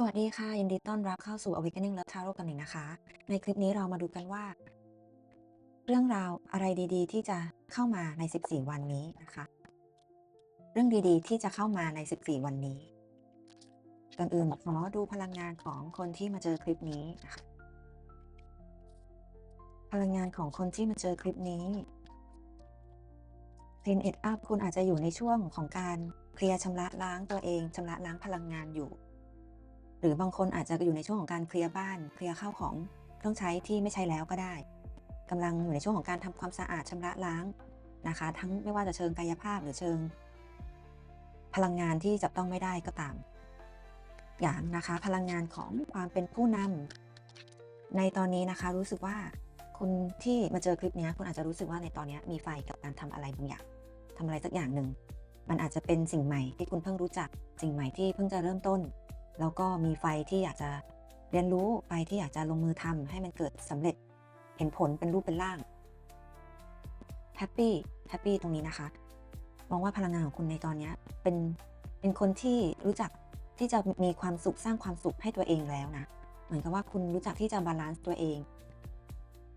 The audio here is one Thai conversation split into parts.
สวัสดีค่ะ ยินดีต้อนรับเข้าสู่ Awakening Love Tarot กันอีกนะคะ ในคลิปนี้เรามาดูกันว่า เรื่องราวอะไรดีๆ ที่จะเข้ามาใน 14 วันนี้นะคะ เรื่องดีๆ ที่จะเข้ามาใน 14 วันนี้ก่อนอื่นขอดูพลังงานของคนที่มาเจอคลิปนี้นะคะพลังงานของคนที่มาเจอคลิปนี้ Ten It Up คุณอาจจะอยู่ในช่วงของการเคลียร์ชำระล้างตัวเองชำระล้างพลังงานอยู่ หรือบางคนอาจจะอยู่ในช่วงของการเคลียร์บ้าน เคลียร์ข้าวของเครื่องใช้ที่ไม่ใช้แล้วก็ได้กำลังอยู่ในช่วงของการทำความสะอาดชำระล้างนะคะ ทั้งไม่ว่าจะเชิงกายภาพหรือเชิง พลังงานที่จับต้องไม่ได้ก็ตาม อย่างนะคะพลังงานของความเป็นผู้นำในตอนนี้นะคะรู้สึกว่าคุณที่มาเจอคลิปนี้คุณอาจจะรู้สึกว่าในตอนนี้มีไฟกับการทำอะไรบางอย่างทำอะไรสักอย่างหนึ่งมันอาจจะเป็นสิ่งใหม่ที่คุณเพิ่งรู้จัก สิ่งใหม่ที่เพิ่งจะเริ่มต้น แล้วก็มีไฟที่อยากจะเรียนรู้ไฟที่อยากจะลงมือทำให้มันเกิดสำเร็จเห็นผลเป็นรูปเป็นร่างแฮปปี้แฮปปี้ตรงนี้นะคะมองว่าพลังงานของคุณในตอนนี้เป็นเป็นคนที่รู้จักที่จะมีความสุขสร้างความสุขให้ตัวเองแล้วนะ เหมือนกับว่าคุณรู้จักที่จะบาลานซ์ตัวเอง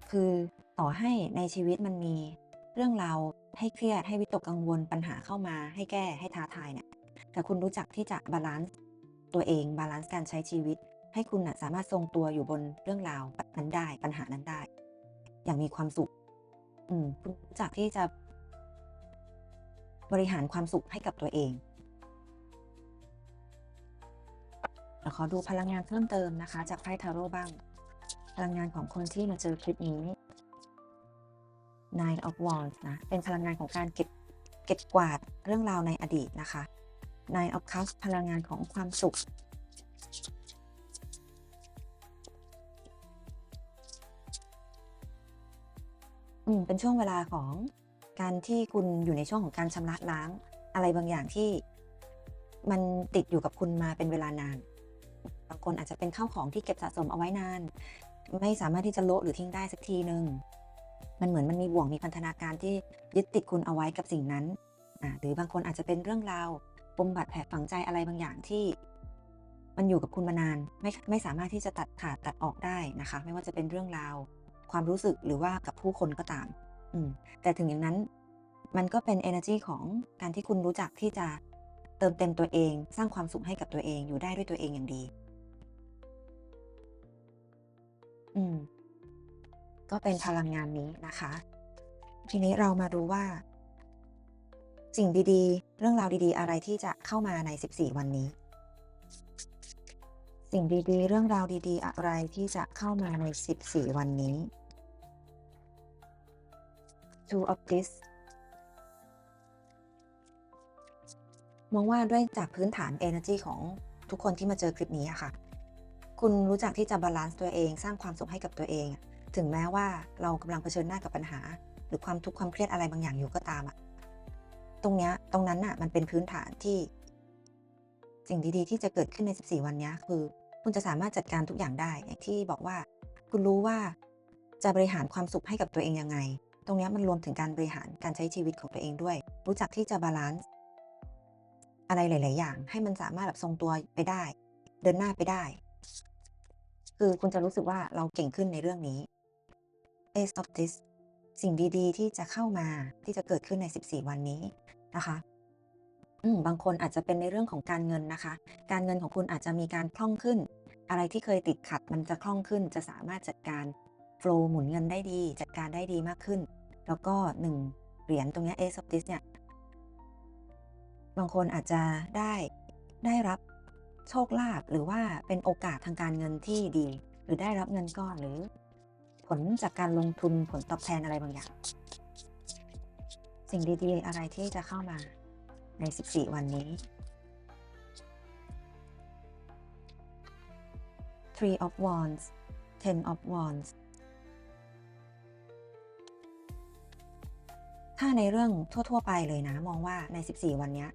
คือต่อให้ในชีวิตมันมีเรื่องราวให้เครียดให้วิตกกังวลปัญหาเข้ามาให้แก้ให้ท้าทายเนี่ยแต่คุณรู้จักที่จะบาลานซ์ ตัวเองบาลานซ์การใช้ชีวิต ให้คุณนะสามารถทรงตัวอยู่บนเรื่องราวนั้นได้ปัญหานั้นได้ อย่างมีความสุข อืมคุณรู้จักที่จะบริหารความสุขให้กับตัวเองเราขอดูพลังงานเพิ่มเติมนะคะ จากไพ่ทาโร่บ้าง พลังงานของคนที่มาเจอคลิปนี้ Nine of Wands นะ เป็นพลังงานของการเก็บเก็บกวาดเรื่องราวในอดีตนะคะ Nine of Cups พลังงานของความสุข อืม เป็นช่วงเวลาของการที่คุณอยู่ในช่วงของการชำระล้าง อะไรบางอย่างที่มันติดอยู่กับคุณมาเป็นเวลานาน บางคนอาจจะเป็นข้าวของที่เก็บสะสมเอาไว้นาน ไม่สามารถที่จะโละหรือทิ้งได้สักทีหนึ่งมันเหมือนมันมีบ่วงมีพันธนาการที่ยึดติดคุณเอาไว้กับสิ่งนั้น หรือบางคนอาจจะเป็นเรื่องราว ปมบาดแผลฝังใจอะไรบางอย่างที่ มันอยู่กับคุณมานานไม่ไม่สามารถที่จะตัดขาดตัดออกได้นะคะ ไม่ว่าจะเป็นเรื่องราว ความรู้สึกหรือว่ากับผู้คนก็ตาม อืมแต่ถึงอย่างนั้น มันก็เป็น energy ของการที่คุณรู้จักที่จะเติมเต็มตัวเอง สร้างความสุขให้กับตัวเองอยู่ได้ด้วยตัวเองอย่างดี อืมก็เป็นพลังงานนี้นะคะ ทีนี้เรามาดูว่า สิ่งดีๆ เรื่องราวดีๆ อะไรที่จะเข้ามาใน 14 วันนี้ สิ่งดีๆ เรื่องราวดีๆ อะไรที่จะเข้ามาใน 14 วันนี้ Two of this มองว่าด้วยจากพื้นฐาน energy ของทุกคนที่มาเจอคลิปนี้อะค่ะ คุณรู้จักที่จะบาลานซ์ตัวเองสร้างความสุขให้กับตัวเอง ถึงแม้ว่าเรากำลังเผชิญหน้ากับปัญหา หรือความทุกข์ความเครียดอะไรบางอย่างอยู่ก็ตามอะ ตรงเนี้ยตรงนั้นน่ะมันเป็นพื้นฐานที่ สิ่งดีๆ ที่จะเกิดขึ้นใน 14 วันนี้คือ คุณจะสามารถจัดการทุกอย่างได้อย่างที่บอกว่า คุณรู้ว่าจะบริหารความสุขให้กับตัวเองยังไง ตรงนี้มันรวมถึงการบริหารการใช้ชีวิตของตัวเองด้วย รู้จักที่จะบาลานซ์อะไรหลาย ๆ อย่าง ให้มันสามารถแบบทรงตัวไปได้ เดินหน้าไปได้ คือคุณจะรู้สึกว่าเราเก่งขึ้นในเรื่องนี้ Ace of this สิ่งดีๆ ที่จะเข้ามาที่จะเกิดขึ้นใน 14 วันนี้นะคะอืมบางคนอาจจะเป็นในเรื่องของการเงินนะคะ การเงินของคุณอาจจะมีการคล่องขึ้น อะไรที่เคยติดขัดมันจะคล่องขึ้น จะสามารถจัดการโฟล์หมุนเงินได้ดี จัดการได้ดีมากขึ้น แล้วก็หนึ่งเหรียญตรงนี้ย Ace of this เนี่ย บางคนอาจจะได้ได้รับโชคลาภหรือว่าเป็นโอกาสทางการเงินที่ดี หรือได้รับเงินก้อนหรือ ลจากการลงทุนผลตอบแทนอะไรบางอย่าง สิ่งดีๆ อะไรที่จะเข้ามาใน 14 วันนี้ Three of Wands Ten of Wands ถ้าในเรื่องทั่ว ๆ ไปเลยนะ มองว่าใน 14 วันนี้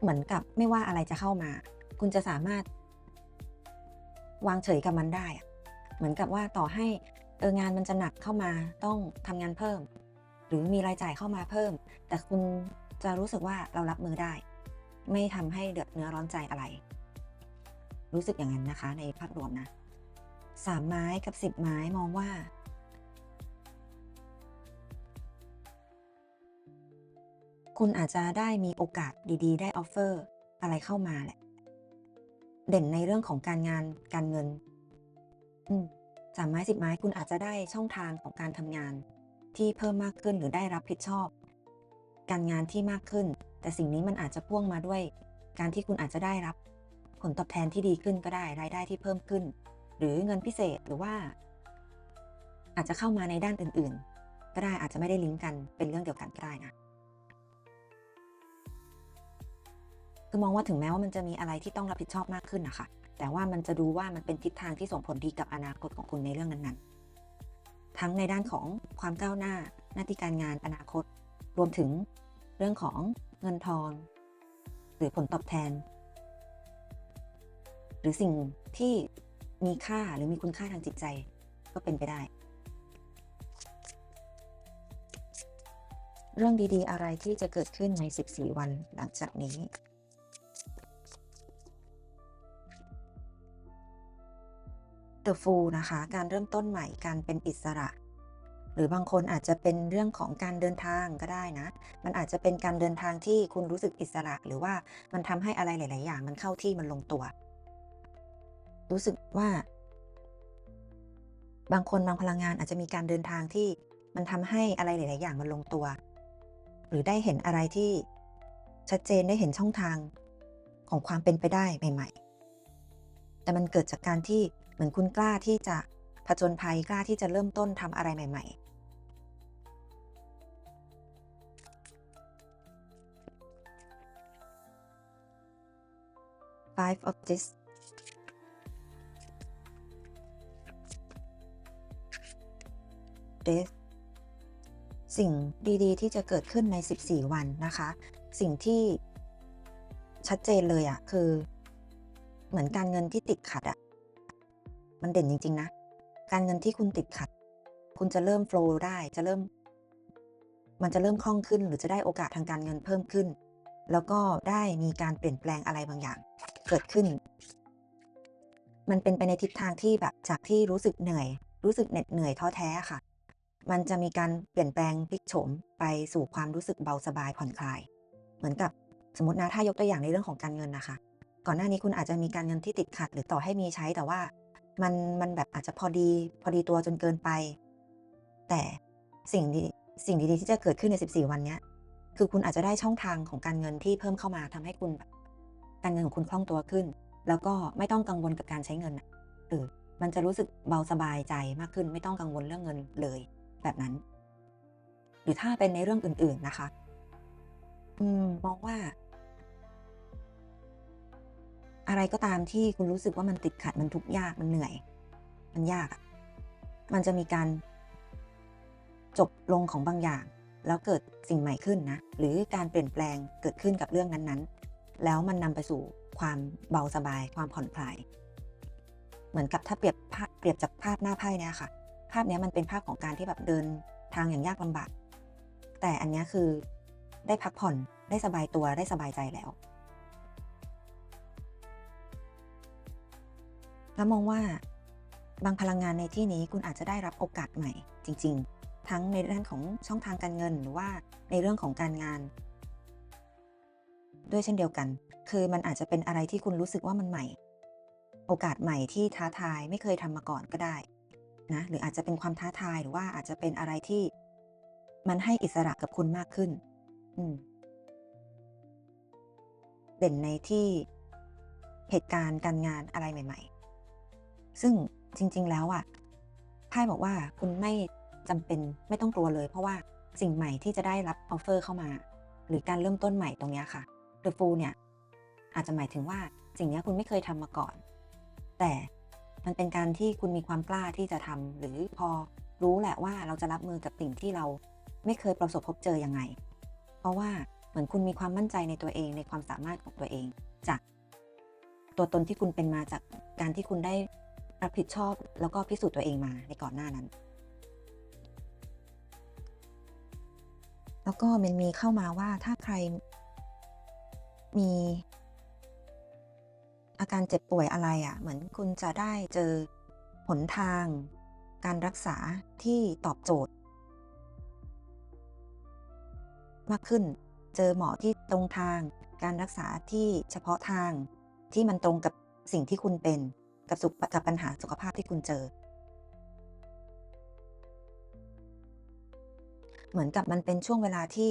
เหมือนกับไม่ว่าอะไรจะเข้ามา คุณจะสามารถวางเฉยกับมันได้ เหมือนกับว่าต่อให้ เอองานมันจะหนักเข้ามาต้องทำงานเพิ่ม หรือมีรายจ่ายเข้ามาเพิ่ม แต่คุณจะรู้สึกว่าเรารับมือได้ ไม่ทำให้เดือดเนื้อร้อนใจอะไร รู้สึกอย่างนั้นนะคะในภาพรวมนะสามไม้กับสิบไม้มองว่า คุณอาจจะได้มีโอกาสดีๆ ได้ออฟเฟอร์อะไรเข้ามาแหละ เด่นในเรื่องของการงานการเงิน อืม สามไม้สิบไม้คุณอาจจะได้ช่องทางของการทำงาน ที่เพิ่มมากขึ้นหรือได้รับผิดชอบ การงานที่มากขึ้น แต่สิ่งนี้มันอาจจะพ่วงมาด้วย การที่คุณอาจจะได้รับ ผลตอบแทนที่ดีขึ้นก็ได้รายได้ที่เพิ่มขึ้น หรือเงินพิเศษหรือว่า อาจจะเข้ามาในด้านอื่น ๆ ก็ได้อาจจะไม่ได้ลิงก์กันเป็นเรื่องเดียวกันก็ได้นะคือมองว่าถึงแม้ว่ามันจะมีอะไรที่ต้องรับผิดชอบมากขึ้นนะคะ แต่ว่ามันจะดูว่ามันเป็นทิศทางที่ส่งผลดีกับอนาคตของคุณในเรื่องนั้นๆ ทั้งในด้านของความก้าวหน้า หน้าที่การงานอนาคต รวมถึงเรื่องของเงินทองหรือผลตอบแทน หรือสิ่งที่มีค่าหรือมีคุณค่าทางจิตใจก็เป็นไปได้ เรื่องดีๆ อะไรที่จะเกิดขึ้นใน 14 วันหลังจากนี้ The Fool นะคะ การเริ่มต้นใหม่การเป็นอิสระ หรือบางคนอาจจะเป็นเรื่องของการเดินทางก็ได้นะ มันอาจจะเป็นการเดินทางที่คุณรู้สึกอิสระ หรือว่ามันทำให้อะไรหลาย ๆ อย่าง มันเข้าที่มันลงตัว รู้สึกว่า บางคนบางพลังงานอาจจะมีการเดินทางที่มันทำให้อะไรหลาย ๆ อย่างมันลงตัว หรือได้เห็นอะไรที่ชัดเจนได้เห็นช่องทางของความเป็นไปได้ใหม่ ๆ แต่มันเกิดจากการที่ เหมือนคุณกล้าที่จะผจญภัยกล้าที่จะเริ่มต้นทำอะไรใหม่ๆ Five of this Death สิ่งดีๆ ที่จะเกิดขึ้นใน 14 วันนะคะ สิ่งที่ชัดเจนเลยอะ่ะคือ เหมือนการเงินที่ติดขัดอะ่ะ มันเด่นจริง ๆ นะ การเงินที่คุณติดขัด คุณจะเริ่มโฟล์ได้จะเริ่ม มันจะเริ่มคล่องขึ้น หรือจะได้โอกาสทางการเงินเพิ่มขึ้น แล้วก็ได้มีการเปลี่ยนแปลงอะไรบางอย่าง เกิดขึ้น มันเป็นไปในทิศทางที่แบบจากที่รู้สึกเหนื่อย รู้สึกเหน็ดเหนื่อยท้อแท้ค่ะ มันจะมีการเปลี่ยนแปลงพลิกโฉมไปสู่ความรู้สึกเบาสบายผ่อนคลาย เหมือนกับสมมตินะถ้ายกตัวอย่างในเรื่องของการเงินนะคะ ก่อนหน้านี้คุณอาจจะมีการเงินที่ติดขัด หรือต่อให้มีใช้แต่ว่า มันมันแบบอาจจะพอดีพอดีตัวจนเกินไป แต่สิ่งดีสิ่งดีๆที่จะเกิดขึ้นใน 14 วันเนี้ยคือคุณอาจจะได้ช่องทางของการเงินที่เพิ่มเข้ามาทำให้คุณแบบการเงินของคุณคล่องตัวขึ้น แล้วก็ไม่ต้องกังวลกับการใช้เงินหรือมันจะรู้สึกเบาสบายใจมากขึ้น ไม่ต้องกังวลเรื่องเงินเลย แบบนั้น หรือถ้าเป็นในเรื่องอื่น ๆนะคะ อืมมองว่า อะไรก็ตามที่คุณรู้สึกว่ามันติดขัดมันทุกข์ยากมันเหนื่อย มันยากอะมันจะมีการจบลงของบางอย่าง แล้วเกิดสิ่งใหม่ขึ้นนะ หรือการเปลี่ยนแปลงเกิดขึ้นกับเรื่องนั้นๆ แล้วมันนำไปสู่ความเบาสบาย ความผ่อนคลาย เหมือนกับถ้าเปรียบภาพเปรียบจากภาพหน้าไพ่เนี่ยค่ะ ภาพนี้มันเป็นภาพของการที่แบบเดินทางอย่างยากลำบากแต่อันนี้คือได้พักผ่อนได้สบายตัวได้สบายใจแล้ว แล้วมองว่าบางพลังงานในที่นี้คุณอาจจะได้รับโอกาสใหม่จริง ๆ ทั้งในด้านของช่องทางการเงินหรือว่าในเรื่องของการงาน ด้วยเช่นเดียวกัน คือมันอาจจะเป็นอะไรที่คุณรู้สึกว่ามันใหม่ โอกาสใหม่ที่ท้าทายไม่เคยทำมาก่อนก็ได้นะหรืออาจจะเป็นความท้าทายหรือว่าอาจจะเป็นอะไรที่ มันให้อิสระกับคุณมากขึ้น อืมเด่นในที่เหตุการณ์การงานอะไรใหม่ ๆ ซึ่งจริง ๆ แล้วอะไพ่บอกว่าคุณไม่จำเป็นไม่ต้องกลัวเลย เพราะว่าสิ่งใหม่ที่จะได้รับออฟเฟอร์เข้ามา หรือการเริ่มต้นใหม่ตรงนี้ค่ะ The Fool เนี่ยอาจจะหมายถึงว่าสิ่งนี้คุณไม่เคยทำมาก่อน แต่มันเป็นการที่คุณมีความกล้าที่จะทำหรือพอรู้แหละว่าเราจะรับมือกับสิ่งที่เราไม่เคยประสบพบเจอยังไง เพราะว่าเหมือนคุณมีความมั่นใจในตัวเองในความสามารถของตัวเอง จากตัวตนที่คุณเป็นมาจากการที่คุณได้ รับผิดชอบแล้วก็พิสูจน์ตัวเองมาในก่อนหน้านั้น แล้วก็มันมีเข้ามาว่าถ้าใครมี อาการเจ็บป่วยอะไรอะเหมือนคุณจะได้เจอหนทาง การรักษาที่ตอบโจทย์ มากขึ้นเจอหมอที่ตรงทาง การรักษาที่เฉพาะทางที่มันตรงกับสิ่งที่คุณเป็น กับสุขกับปัญหาสุขภาพที่คุณเจอ เหมือนกับมันเป็นช่วงเวลาที่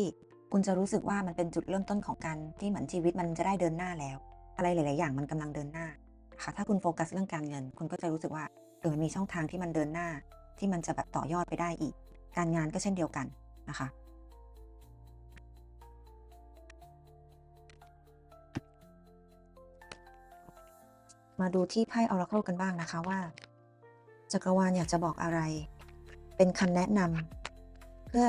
คุณจะรู้สึกว่ามันเป็นจุดเริ่มต้นของการที่เหมือนชีวิตมันจะได้เดินหน้าแล้ว อะไรหลาย ๆ อย่างมันกำลังเดินหน้าค่ะถ้าคุณโฟกัสเรื่องการเงิน คุณก็จะรู้สึกว่าเออมันมีช่องทางที่มันเดินหน้า ที่มันจะแบบต่อยอดไปได้อีก การงานก็เช่นเดียวกันนะคะ มาดูที่ไพ่ Oracle กันบ้างนะคะว่า จักรวาลอยากจะบอกอะไร เป็นคำแนะนำเพื่อ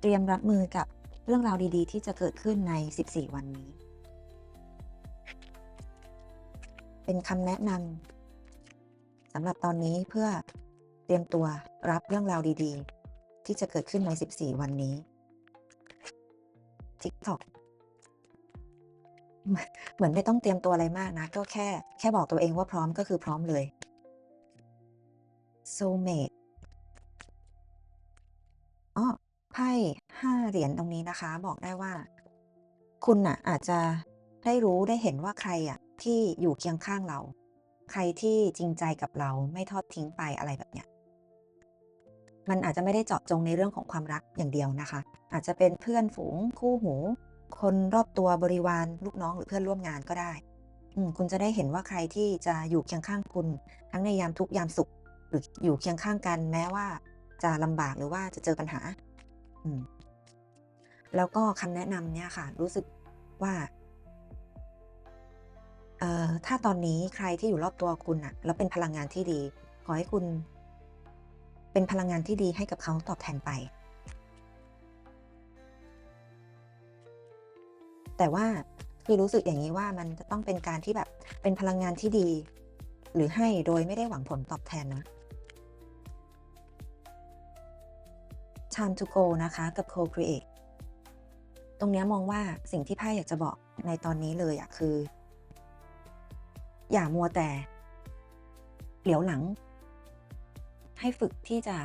เตรียมรับมือกับเรื่องราวดีๆ ที่จะเกิดขึ้นใน 14 วันนี้ เป็นคำแนะนำสำหรับตอนนี้เพื่อเตรียมตัวรับเรื่องราวดีๆ ที่จะเกิดขึ้นใน 14 วันนี้ TikTok เหมือนไม่ต้องเตรียมตัวอะไรมากนะ ก็แค่แค่บอกตัวเองว่าพร้อมก็คือพร้อมเลย Soulmate อ้อไพ่5เหรียญตรงนี้นะคะ บอกได้ว่า คุณน่ะ อาจจะได้รู้ได้เห็นว่าใครอะที่อยู่เคียงข้างเรา ใครที่จริงใจกับเราไม่ทอดทิ้งไปอะไรแบบเนี้ยมันอาจจะไม่ได้เจาะจงในเรื่องของความรักอย่างเดียวนะคะ อาจจะเป็นเพื่อนฝูงคู่หู คนรอบตัวบริวารลูกน้องหรือเพื่อนร่วมงานก็ได้ คุณจะได้เห็นว่าใครที่จะอยู่เคียงข้างคุณ ทั้งในยามทุกยามสุข หรืออยู่เคียงข้างกันแม้ว่า จะลำบากหรือว่าจะเจอปัญหา แล้วก็คำแนะนำเนี่ยค่ะ รู้สึกว่าถ้าตอนนี้ใครที่อยู่รอบตัวคุณน่ะแล้วเป็นพลังงานที่ดี ขอให้คุณ เป็นพลังงานที่ดีให้กับเขาตอบแทนไป แต่ว่าคือรู้สึกอย่างงี้ว่ามันจะต้องเป็นการที่แบบเป็นพลังงานที่ดี หรือให้โดยไม่ได้หวังผลตอบแทนนะ Time to go นะคะกับ Co-create ตรงเนี้ยมองว่าสิ่งที่ไพ่อยากจะบอกในตอนนี้เลยอะคือ อย่ามัวแต่ เหลียวหลัง ให้ฝึกที่จะ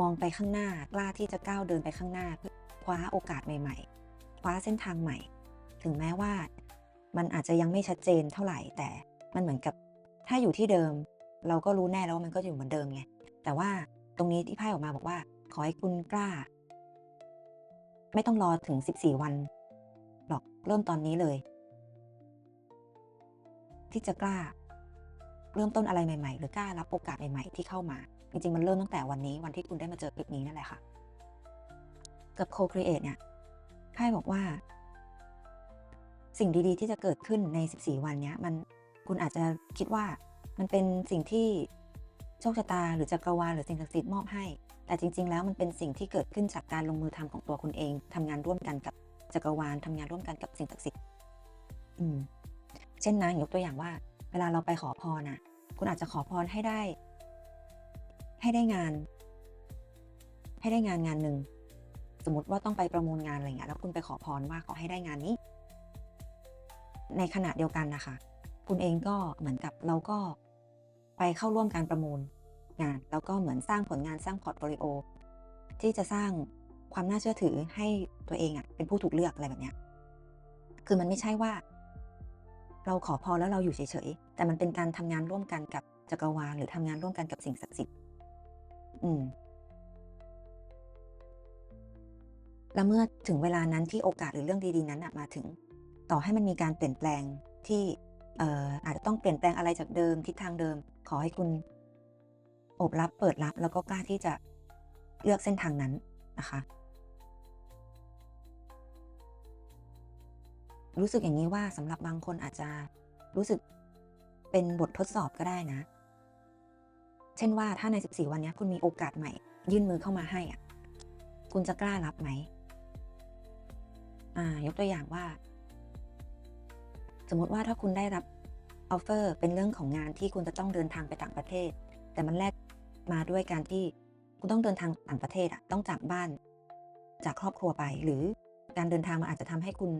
มองไปข้างหน้า กล้าที่จะก้าวเดินไปข้างหน้าเพื่อคว้าโอกาสใหม่ ๆ คว้าเส้นทางใหม่ ถึงแม้ว่า มันอาจจะยังไม่ชัดเจนเท่าไหร่ แต่มันเหมือนกับถ้าอยู่ที่เดิม เราก็รู้แน่แล้วว่ามันก็อยู่เหมือนเดิมไงแต่ว่าตรงนี้ที่ไพ่ออกมาบอกว่า ขอให้คุณกล้า ไม่ต้องรอถึง 14 วันหรอกเริ่มตอนนี้เลย ที่จะกล้า เริ่มต้นอะไรใหม่ ๆ หรือกล้ารับโอกาสใหม่ๆ ที่เข้ามา จริงๆ มันเริ่มตั้งแต่วันนี้วันที่คุณได้มาเจอคลิปนี้นั่นแหละค่ะ กับ Co-create เนี่ยไพ่บอกว่า สิ่งดีๆ ที่จะเกิดขึ้นใน 14 วันนี้มันคุณอาจจะคิดว่ามันเป็นสิ่งที่โชคชะตาหรือจักรวาลหรือสิ่งศักดิ์สิทธิ์มอบให้ แต่จริง ๆ แล้วมันเป็นสิ่งที่เกิดขึ้นจากการลงมือทำของตัวคุณเองทำงานร่วมกันกับจักรวาลทำงานร่วมกันกับสิ่งศักดิ์สิทธิ์อืมเช่นนะยกตัวอย่างว่า เวลาเราไปขอพรน่ะคุณอาจจะขอพรให้ได้ ให้ได้งาน ให้ได้งานงานหนึ่งสมมติว่าต้องไปประมูลงานอะไรเงี้ยแล้วคุณไปขอพรว่าขอให้ได้งานนี้ ในขณะเดียวกันนะคะ คุณเองก็เหมือนกับเราก็ไปเข้าร่วมการประมูลงาน แล้วก็เหมือนสร้างผลงานสร้างพอร์ตโฟลิโอที่จะสร้างความน่าเชื่อถือให้ตัวเองอะเป็นผู้ถูกเลือกอะไรแบบเนี้ยคือมันไม่ใช่ว่า เราขอพรแล้วเราอยู่เฉยๆแต่มันเป็นการทำงานร่วมกันกับจักรวาลหรือทำงานร่วมกันกับสิ่งศักดิ์สิทธิ์อืมแล้วเมื่อถึงเวลานั้นที่โอกาสหรือเรื่องดีๆนั้นมาถึง ต่อให้มันมีการเปลี่ยนแปลงที่อออาจจะต้องเปลี่ยนแปลงอะไรจากเดิมทิศทางเดิม ขอให้คุณโอบรับเปิดรับ แล้วก็กล้าที่จะเลือกเส้นทางนั้นนะคะ รู้สึกอย่างงี้ว่าสำหรับบางคนอาจจะรู้สึกเป็นบททดสอบก็ได้นะ เช่นว่าถ้าใน 14 วันนี้คุณมีโอกาสใหม่ ยื่นมือเข้ามาให้อะคุณจะกล้ารับไหม?อ่า ยกตัวอย่างว่า สมมติว่าถ้าคุณได้รับออฟเฟอร์เป็นเรื่องของงานที่คุณจะต้องเดินทางไปต่างประเทศ แต่มันแลกมาด้วยการที่คุณต้องเดินทางต่างประเทศอะต้องจากบ้าน จากครอบครัวไป หรือการเดินทางมันอาจจะทำให้คุณ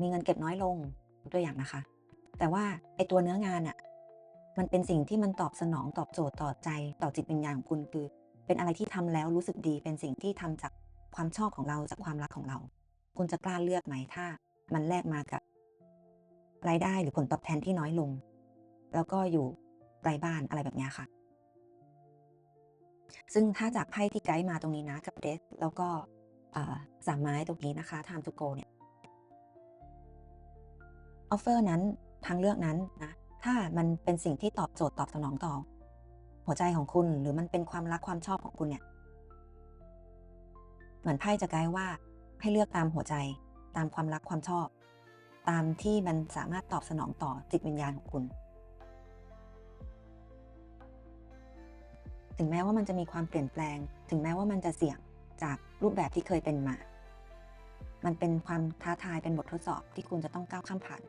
มีเงินเก็บน้อยลงตัวอย่างนะคะ แต่ว่าไอตัวเนื้องานอะมันเป็นสิ่งที่มันตอบสนองตอบโจทย์ต่อใจต่อจิตวิญญาณของคุณคือ เป็นอะไรที่ทำแล้วรู้สึกดี เป็นสิ่งที่ทำจากความชอบของเราจากความรักของเรา คุณจะกล้าเลือกไหมถ้า มันแลกมากับ รายได้หรือผลตอบแทนที่น้อยลง แล้วก็อยู่ไร้บ้านอะไรแบบนี้ค่ะ ซึ่งถ้าจากไพ่ที่ไกด์มาตรงนี้นะกับเดสแล้วก็สามไม้ตรงนี้นะคะ time to go เนี่ยออฟเฟอร์นั้นทางเลือกนั้นนะถ้ามันเป็นสิ่งที่ตอบโจทย์ตอบสนองต่อ หัวใจของคุณหรือมันเป็นความรักความชอบของคุณเนี่ย เหมือนไพ่จะไกด์ว่าให้เลือกตามหัวใจตามความรักความชอบ ตามที่มันสามารถตอบสนองต่อจิตวิญญาณของคุณ ถึงแม้ว่ามันจะมีความเปลี่ยนแปลง ถึงแม้ว่ามันจะเสี่ยงจากรูปแบบที่เคยเป็นมา มันเป็นความท้าทายเป็นบททดสอบที่คุณจะต้องก้าวข้ามผ่าน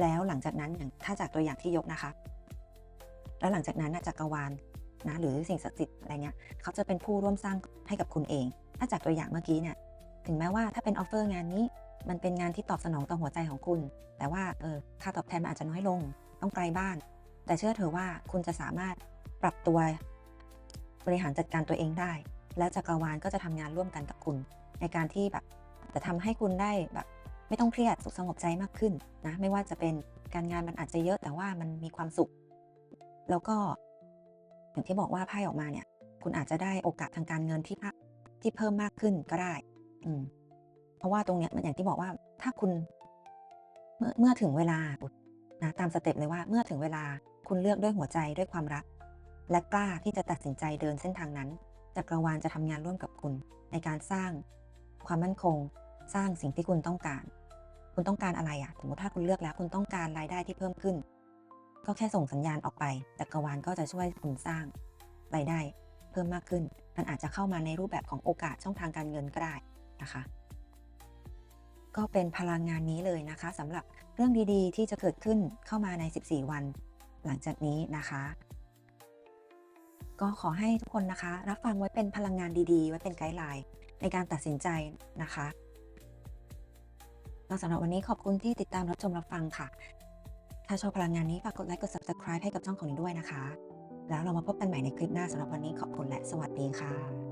แล้วหลังจากนั้นอย่างถ้าจากตัวอย่างที่ยกนะคะ แล้วหลังจากนั้นจักรวาลนะหรือสิ่งศักดิ์สิทธิ์อะไรเงี้ยเขาจะเป็นผู้ร่วมสร้างให้กับคุณเอง ถ้าจากตัวอย่างเมื่อกี้เนี่ยถึงแม้ว่าถ้าเป็นออฟเฟอร์งานนี้ มันเป็นงานที่ตอบสนองต่อหัวใจของคุณ แต่ว่าเออค่าตอบแทนมันอาจจะน้อยลง ต้องไกลบ้าน แต่เชื่อเถอะว่าคุณจะสามารถปรับตัวบริหารจัดการตัวเองได้ แล้วจักรวาลก็จะทำงานร่วมกันกับคุณ ในการที่แบบจะทำให้คุณได้แบบ ไม่ต้องเครียดสุขสงบใจมากขึ้นนะไม่ว่าจะเป็นการงานมันอาจจะเยอะแต่ว่ามันมีความสุข แล้วก็อย่างที่บอกว่าไพ่ออกมาเนี่ย คุณอาจจะได้โอกาสทางการเงินที่ที่เพิ่มมากขึ้นก็ได้ อืม เพราะว่าตรงเนี้ยมันอย่างที่บอกว่าถ้าคุณเมื่อเมื่อถึงเวลานะตามสเต็ปเลยว่าเมื่อถึงเวลาคุณเลือกด้วยหัวใจด้วยความรัก และกล้าที่จะตัดสินใจเดินเส้นทางนั้นจักรวาลจะทำงานร่วมกับคุณ ในการสร้างความมั่นคง สร้างสิ่งที่คุณต้องการ คุณต้องการอะไรอะสมมติถ้าคุณเลือกแล้ว คุณต้องการรายได้ที่เพิ่มขึ้น ก็แค่ส่งสัญญาณออกไปจักรวาลก็จะช่วยคุณสร้างรายได้เพิ่มมากขึ้น มันอาจจะเข้ามาในรูปแบบของโอกาสช่องทางการเงินก็ได้นะคะ ก็เป็นพลังงานนี้เลยนะคะสำหรับเรื่องดีๆ ที่จะเกิดขึ้นเข้ามาใน 14 วัน หลังจากนี้นะคะ ก็ขอให้ทุกคนนะคะ รับฟังไว้เป็นพลังงานดีๆ ไว้เป็นไกด์ไลน์ในการตัดสินใจนะคะแล้วสำหรับวันนี้ขอบคุณที่ติดตามรับชมรับฟังค่ะ ถ้าชอบพลังงานนี้ฝากกดไลค์กด subscribe ให้กับช่องของนี้ด้วยนะคะ แล้วเรามาพบกันใหม่ในคลิปหน้าสำหรับวันนี้ขอบคุณและสวัสดีค่ะ